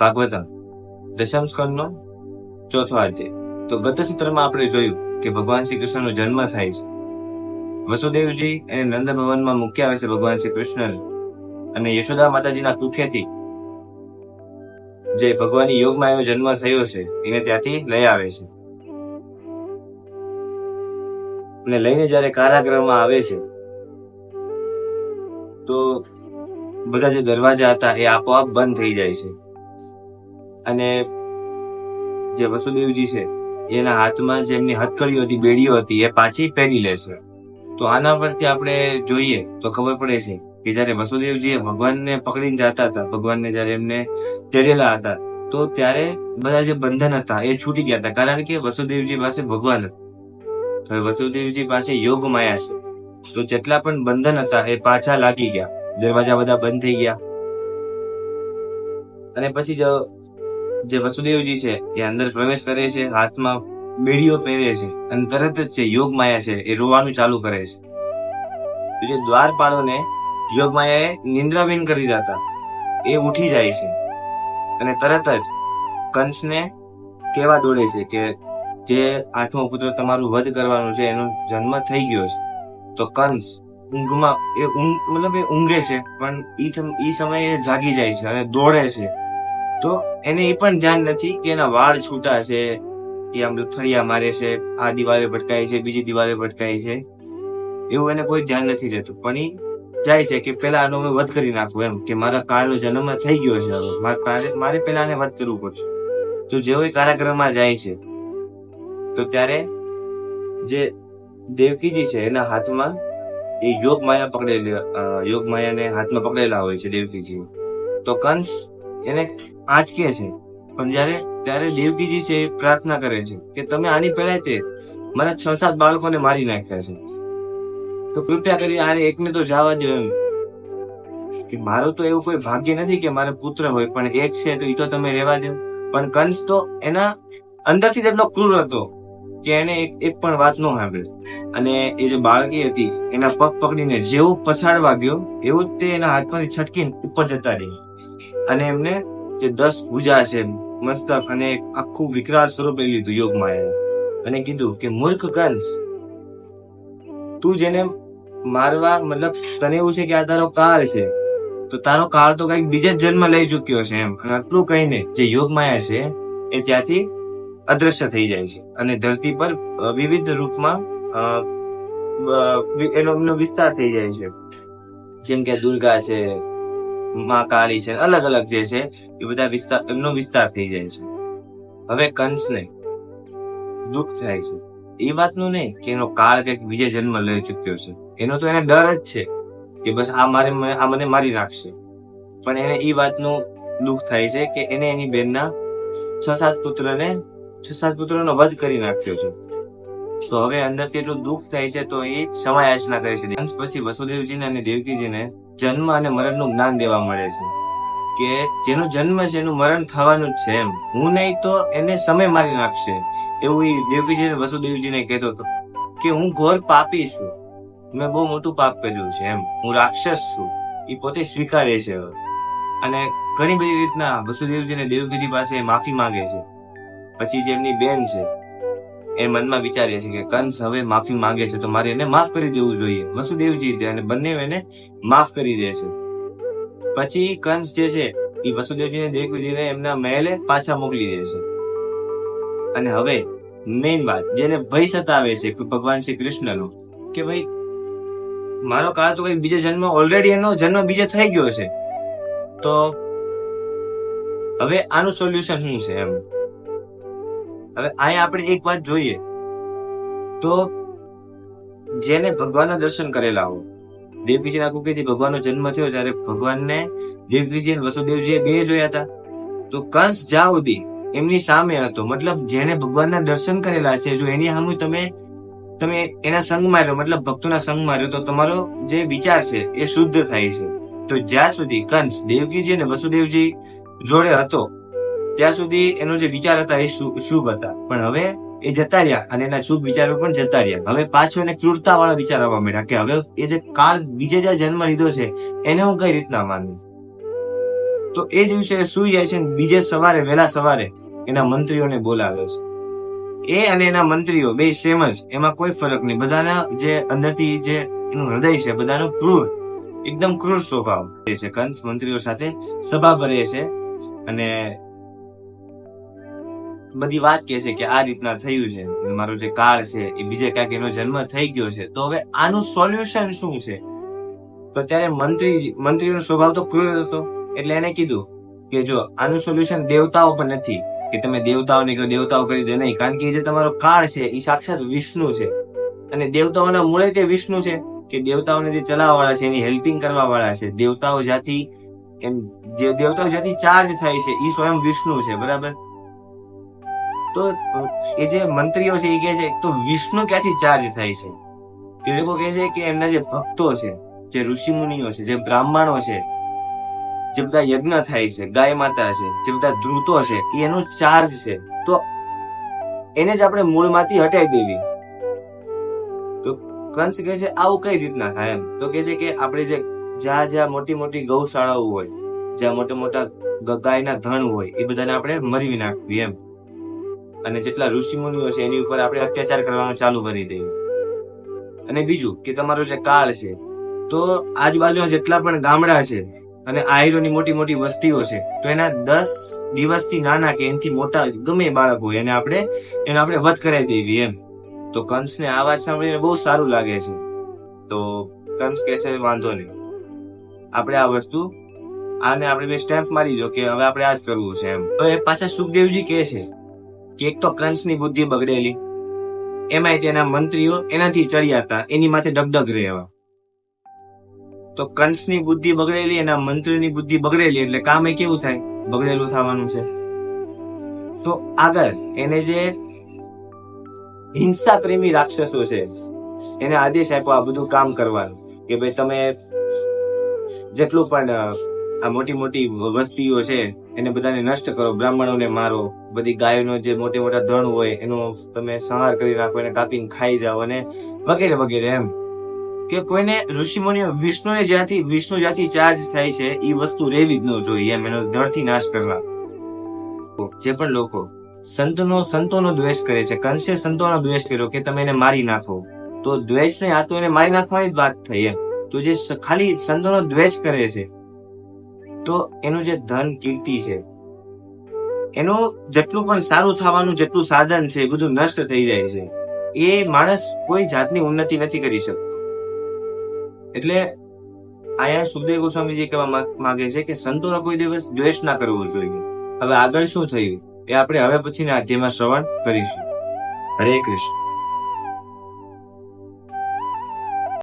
ભાગવતમ, દશમ સ્કંદનો ચોથો અધ્યાય. તો ગત સૂત્રમાં આપણે જોયું કે ભગવાન શ્રી કૃષ્ણનો જન્મ થાય છે. વસુદેવજી એને નંદ ભવનમાં મૂક્યા આવે છે ભગવાન શ્રી કૃષ્ણ અને યશોદા માતાજીના કુખેથી જે ભગવાનની યોગમાં એનો જન્મ થયો છે, એને ત્યાંથી લઈ આવે છે. અને લઈને જ્યારે કારાગૃહમાં આવે છે, તો બધા જે દરવાજા હતા એ આપોઆપ બંધ થઈ જાય છે. અને જે વસુદેવજી છે, એના હાથમાં જે એમની હથકડીઓ હતી, બેડીઓ હતી, એ પાછી પહેરી લે છે. તો આના પરથી આપણે જોઈએ તો ખબર પડે છે કે જ્યારે વસુદેવજી ભગવાનને પકડીને જતા હતા, ભગવાનને જ્યારે એમને તેડેલા હતા, તો ત્યારે બધા જે બંધન હતા એ છૂટી ગયા હતા. કારણ કે વસુદેવજી પાસે ભગવાન હવે વસુદેવજી પાસે યોગ માયા છે. તો જેટલા પણ બંધન હતા એ પાછા લાગી ગયા. દરવાજા બધા બંધ થઈ ગયા. અને પછી જો જે વસુદેવજી છે, એ અંદર પ્રવેશ કરે છે, હાથમાં બેડીઓ પહેરે છે અને તરત જ છે યોગ માયા છે, એ રોવાનું ચાલુ કરે છે. જે દ્વારપાળોને યોગ માયાએ નિંદ્રાવીન કરી દીધા હતા, એ ઉઠી જાય છે અને તરત જ કંસને કેવા દોડે છે કે જે આઠમો પુત્ર તમારું વધ કરવાનું છે, એનો જન્મ થઈ ગયો છે. તો કંસ ઊંઘમાં એ ઊંઘ, મતલબ એ ઊંઘે છે, પણ એ સમયે જાગી જાય છે અને દોડે છે. તો એને એ પણ ધ્યાન નથી કે એના વાળ છૂટા છે એ આમ થળિયા મારે છે, આ દિવાલે ભટકાય છે, બીજી દિવાલે ભટકાય છે. એવું એને કોઈ ધ્યાન નથી રહેતું. પણ એ જાય છે કે પેલા આનો મેં વધ કરી નાખું એમ, કે મારા કાળનો જન્મ થઈ ગયો છે હવે. મારે પેલા આને વધ કરવું પડશે. તો જેવો એ કારાગૃહમાં જાય છે. તો ત્યારે જે દેવકીજી છે એના હાથમાં એ યોગ માયા પકડેલી યોગ માયાને હાથમાં પકડેલા હોય છે દેવકીજી તો કંસ એને આંચકે છે. પણ જ્યારે, ત્યારે દેવકીજી છે એ પ્રાર્થના કરે છે કે તમે આની પહેલા તે મારા છ સાત બાળકોને મારી નાખ્યા છે. તો કૃપયા કરી આને એકને તો જવા દો એમ. કે મારું તો એવું કોઈ ભાગ્ય નથી કે મારે પુત્ર હોય, પણ એક છે તો એ તો તમે રહેવા દો. પણ કંસ તો એના અંદરથી એટલો ક્રૂર હતો કે એને એક પણ વાત ન સાંભળી. અને એ જે બાળકી હતી, એના પગ પકડીને જેવું પછાડવા ગયો, એવું જ તે એના હાથમાંથી છટકીને ઉપર જતા રહી. અને એમને જે દસ ભુજા છે, મસ્તક અને આખું વિકરાળ સ્વરૂપ લઈ લીધું યોગ માયાએ. અને કીધું કે, મૂર્ખ કંસ, તું જેને મારવા, મતલબ તને એવું છે કે આ તારો કાળ છે, તો તારો કાળ તો કંઈક બીજા જન્મ લઈ ચુક્યો છે એમ. અને આટલું કહીને જે યોગ માયા છે, એ ત્યાંથી અદ્રશ્ય થઈ જાય છે. અને ધરતી પર વિવિધ રૂપમાં એનો વિસ્તાર થઈ જાય છે. જેમ કે દુર્ગા છે મા કાળી છે અલગ અલગ જે છે, એ બધા વિસ્તાર, એમનો વિસ્તાર થઈ જાય છે. હવે કંસને દુઃખ થાય છે. એ વાતનું નહીં કે એનો કાળ કંઈક બીજે જન્મ લઈ ચુક્યો છે. એનો તો એને ડર જ છે કે બસ આ મારે આ મને મારી નાખશે. પણ એને એ વાતનું દુઃખ થાય છે કે એને એની બેનના છ સાત પુત્રને છ સાત પુત્રનો વધ કરી નાખ્યો છે. તો હવે અંદરથી એટલું દુઃખ થાય છે તો એ ક્ષમા યાચના કરે છે. અંશ પછી વસુદેવજીને અને દેવકીજીને જન્મ અને મરણનું જ્ઞાન દેવા મળે છે. કે જેનો જન્મ છે એનું મરણ થવાનું જ છે એમ. હું નહીં તો એને સમય મારી નાખશે. એવું એ દેવકીજીને, વસુદેવજીને કહેતો હતો કે હું ઘોર પાપી છું. મેં બહુ મોટું પાપ કર્યું છે એમ. હું રાક્ષસ છું. એ પોતે સ્વીકારે છે. અને ઘણી બધી રીતના વસુદેવજીને દેવકીજી પાસે માફી માંગે છે. પછી જે એમની બેન છે એ મનમાં વિચારે છે કે કંસ હવે માફી માંગે છે, તો મારે એને માફ કરી દેવું જોઈએ. વસુદેવજી અને બંને એને માફ કરી દે છે. પછી કંસ જે છે, એ વસુદેવજીને દેવકીજીને એમના મહેલે પાછા મોકલી દે છે. અને હવે મેઇન વાત, જેને ભય સતાવે છે ભગવાન શ્રી કૃષ્ણનો, કે ભાઈ, મારો કાળ તો કઈ બીજો જન્મ ઓલરેડી એનો જન્મ બીજે થઈ ગયો છે. તો હવે આનું સોલ્યુશન શું છે એમ? હવે અહીંયા આપણે એક વાત જોઈએ. તો જેને ભગવાનના દર્શન કરેલા હો દેવકીજીના કુકેથી ભગવાનનો જન્મ થયો ત્યારે ભગવાનને દેવકીજી અને વસુદેવજીએ બે જોયા હતા. તો કંસ જાઉદી એમની સામે હતો, મતલબ જેને ભગવાનના દર્શન કરેલા છે, જો એની સામે તમે તમે એના સંગમાં રહ્યો મતલબ ભક્તોના સંગમાં રહ્યો તો તમારો જે વિચાર છે એ શુદ્ધ થાય છે. તો જ્યાં સુધી કંસ દેવકીજી અને વસુદેવજી જોડે હતો ત્યાં સુધી એનો જે વિચાર હતા એ શુભ હતા. પણ હવે એ જતા રહ્યા અને એના શુભ વિચારો પણ જતા રહ્યા. હવે પાછો એને ક્રૂરતા વાળા વિચાર આવવા માંડ્યા કે હવે એ જે કાળ બીજે જે જન્મ લીધો છે, એને હું કઈ રીતના માનું? તો એ દિવસે એ સુઈ જાય છે બીજે સવારે, વહેલા સવારે એના મંત્રીઓને બોલાવે છે. એ અને એના મંત્રીઓ બે સેમ જ એમાં કોઈ ફરક નહીં. બધાના જે અંદરથી જે એનું હૃદય છે, બધાનો ક્રૂર, એકદમ ક્રૂર સ્વભાવ. છે કંસ મંત્રીઓ સાથે સભા ભરે છે અને બધી વાત કહે છે કે આ રીતના થયું છે. મારો જે કાળ છે, એ બીજે ક્યાંક એનો જન્મ થઈ ગયો છે. તો હવે આનું સોલ્યુશન શું છે? તો ત્યારે મંત્રી મંત્રીનો સ્વભાવ તો ક્રૂર હતો. એટલે એને કીધું કે જો આનું સોલ્યુશન દેવતાઓ પણ નથી, કે તમે દેવતાઓને કહો, દેવતાઓ કરી દે નહીં. કારણ કે જે તમારો કાળ છે, એ સાક્ષાત વિષ્ણુ છે. અને દેવતાઓના મૂળે તે વિષ્ણુ છે, કે દેવતાઓને જે ચલાવવાળા છે, એની હેલ્પિંગ કરવા વાળા છે. દેવતાઓ જાતિ એમ, જે દેવતાઓ જાતિ ચાર્જ થાય છે એ સ્વયં વિષ્ણુ છે, બરાબર? તો, એ જે મંત્રીઓ છે, એ કહે છે, તો વિષ્ણુ ક્યાંથી ચાર્જ થાય છે? એ લોકો કહે છે કે એમના જે ભક્તો છે, જે ઋષિ મુનિઓ છે, જે બ્રાહ્મણો છે, જે બધા યજ્ઞ થાય છે, ગાય માતા છે, જે બધા ધ્રુતો છે એ એનો ચાર્જ છે. તો એને જ આપણે મૂળમાંથી હટાવી દેવી. તો કંસ કહે છે, આવું કઈ રીતના થાય? એમ. તો કહે છે કે આપણે જે જ્યાં જ્યાં મોટી મોટી ગૌશાળાઓ હોય, જ્યાં મોટા મોટા ગાયના ધણ હોય, એ બધાને આપણે મરવી નાખવી એમ. અને જેટલા ઋષિ મુનિઓ છે, એની ઉપર આપણે અત્યાચાર કરવાનું ચાલુ કરી દઈએ. અને બીજું કે તમારો જે કાળ છે, તો આજુબાજુના જેટલા પણ ગામડા છે અને આયરોની મોટી મોટી વસ્તીઓ છે, તો એના દસ દિવસથી નાના કે એનાથી મોટા ગમે બાળક હોય, એને આપણે એને આપણે વધ કરાવી દેવી એમ. તો કંસને આ વાત સાંભળીને બહુ સારું લાગે છે. તો કંસ કહેશે વાંધો નહીં. આપણે આ વસ્તુ, આને આપણે બે સ્ટેમ્પ મારી દો કે હવે આપણે આ જ કરવું છે એમ. તો એ પાછા સુખદેવજી કહે છે કે એક તો કંસની બુદ્ધિ બગડેલી. એમાંય તેના મંત્રીઓ એનાથી ચડ્યા હતા. એની માથે ડગડગ રહેવા. તો કંસની બુદ્ધિ બગડેલી, એના મંત્રીની બુદ્ધિ બગડેલી, એટલે કામ કેવું થાય? બગડેલું થવાનું છે. તો આગળ, એને જે હિંસા પ્રેમી રાક્ષસો છે, એને આદેશ આપ્યો આ બધું કામ કરવાનું. કે ભાઈ તમે જેટલું પણ આ મોટી મોટી વસ્તીઓ છે, એને બધાને નષ્ટ કરો, બ્રાહ્મણોને મારો. બધી ગાયોનો જે મોટે મોટા ધણ હોય, એનો તમે સંહાર કરી નાખો એને કાપીને ખાઈ જાઓ અને વગેરે વગેરે એમ. કે કોઈને ઋષિમુનિઓ વિષ્ણુને જ્યાંથી, વિષ્ણુ જ્યાંથી ચાર્જ થાય છે એ વસ્તુ રહેવી જ ન જોઈએ એમ, એનો ધણથી નાશ કરવા. જે પણ લોકો સંતનો, સંતોનો દ્વેષ કરે છે, કંસે સંતોનો દ્વેષ કર્યો કે તમે એને મારી નાખો, તો દ્વેષ નહીં આ તો એને મારી નાખવાની જ વાત થઈ એમ. તો જે ખાલી સંતોનો દ્વેષ કરે છે તો એનું જે ધન કીર્તિ છે. એનું જેટલું પણ સારું થવાનું, જેટલું સાધન છે બધું નષ્ટ થઈ જાય છે. એ માણસ કોઈ જાતની ઉન્નતિ નથી કરી શકતો. એટલે અહીંયા સુખદેવ ગોસ્વામીજી કહેવા માંગે છે કે સંતોનો કોઈ દિવસ દ્વેષ ના કરવો જોઈએ. હવે આગળ શું થયું? એ આપણે હવે પછીના અધ્યાયમાં શ્રવણ કરીશું. હરે કૃષ્ણ.